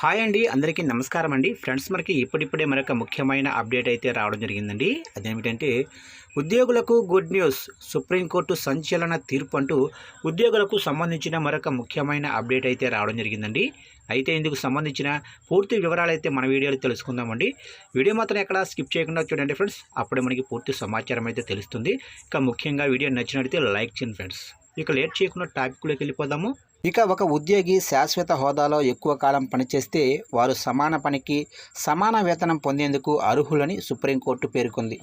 Hi అండి అందరికీ నమస్కారం అండి. ఫ్రెండ్స్ మనకి ఇప్పుడిప్పుడే మరొక ముఖ్యమైన అప్డేట్ అయితే రావడం జరిగిందండి. అదేమిటంటే ఉద్యోగులకు గుడ్ న్యూస్ సుప్రీంకోర్టు సంచలన తీర్పు అంటూ ఉద్యోగులకు సంబంధించిన మరొక ముఖ్యమైన అప్డేట్ అయితే రావడం జరిగిందండి. అయితే ఇందుకు సంబంధించిన పూర్తి వివరాలు అయితే మన వీడియోలో తెలుసుకుందామండి. వీడియో మాత్రం ఎక్కడ స్కిప్ చేయకుండా చూడండి ఫ్రెండ్స్. అప్పుడే మనకి పూర్తి సమాచారం అయితే తెలుస్తుంది. ఇక ముఖ్యంగా వీడియో నచ్చినట్లయితే లైక్ చేయండి ఫ్రెండ్స్. ఇక లేట్ చేయకుండా టాపిక్లోకి వెళ్ళిపోదాము. ఇక ఒక ఉద్యోగి శాశ్వత హోదాలో ఎక్కువ కాలం పనిచేస్తే వారు సమాన పనికి సమాన వేతనం పొందేందుకు అర్హులని సుప్రీంకోర్టు పేర్కొంది.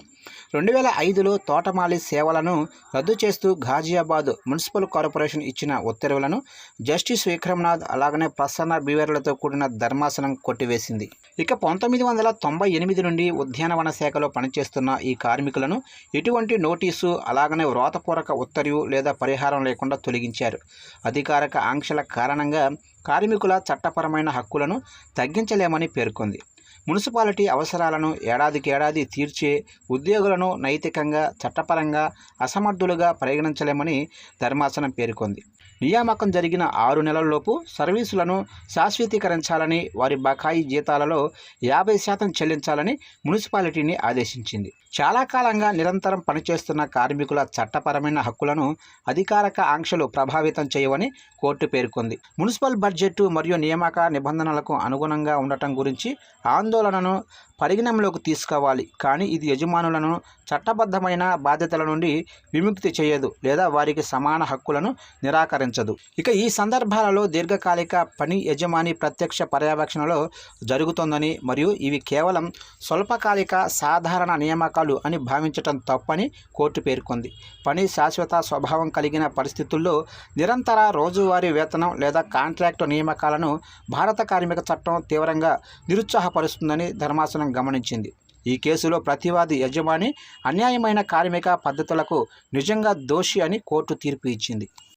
రెండు వేల ఐదులో తోటమాలి సేవలను రద్దు చేస్తూ ఘాజియాబాద్ మున్సిపల్ కార్పొరేషన్ ఇచ్చిన ఉత్తర్వులను జస్టిస్ విక్రమ్నాథ్ అలాగనే ప్రసన్న బివేర్లతో కూడిన ధర్మాసనం కొట్టివేసింది. ఇక పంతొమ్మిది వందల తొంభై ఎనిమిది నుండి ఉద్యానవన శాఖలో పనిచేస్తున్న ఈ కార్మికులను ఎటువంటి నోటీసు అలాగనే వ్రాతపూర్వక ఉత్తర్వు లేదా పరిహారం లేకుండా తొలగించారు. అధికారిక ఆంక్షల కారణంగా కార్మికుల చట్టపరమైన హక్కులను తగ్గించలేమని పేర్కొంది. మున్సిపాలిటీ అవసరాలను ఏడాదికేడాది తీర్చే ఉద్యోగులను నైతికంగా చట్టపరంగా అసమర్థులుగా పరిగణించలేమని ధర్మాసనం పేర్కొంది. నియామకం జరిగిన ఆరు నెలల్లోపు సర్వీసులను శాశ్వతీకరించాలని వారి బకాయి జీతాలలో యాభై శాతం చెల్లించాలని మున్సిపాలిటీని ఆదేశించింది. చాలా కాలంగా నిరంతరం పనిచేస్తున్న కార్మికుల చట్టపరమైన హక్కులను అధికారిక ఆంక్షలు ప్రభావితం చేయవని కోర్టు పేర్కొంది. మున్సిపల్ బడ్జెట్ మరియు నియామక నిబంధనలకు అనుగుణంగా ఉండటం గురించి ఆందోళనను పరిగణంలోకి తీసుకోవాలి. కానీ ఇది యజమానులను చట్టబద్ధమైన బాధ్యతల నుండి విముక్తి చేయదు లేదా వారికి సమాన హక్కులను నిరాకరించదు. ఇక ఈ సందర్భాలలో దీర్ఘకాలిక పని యజమాని ప్రత్యక్ష పర్యవేక్షణలో జరుగుతుందని మరియు ఇవి కేవలం స్వల్పకాలిక సాధారణ నియామకాలు అని భావించటం తప్పని కోర్టు పేర్కొంది. పని శాశ్వత స్వభావం కలిగిన పరిస్థితుల్లో నిరంతర రోజువారీ వేతనం లేదా కాంట్రాక్టు నియామకాలను భారత కార్మిక చట్టం తీవ్రంగా చేస్తుందని ధర్మాసనం గమనించింది. ఈ కేసులో ప్రతివాది యజమాని అన్యాయమైన కార్మిక పద్ధతులకు నిజంగా దోషి అని కోర్టు తీర్పు ఇచ్చింది.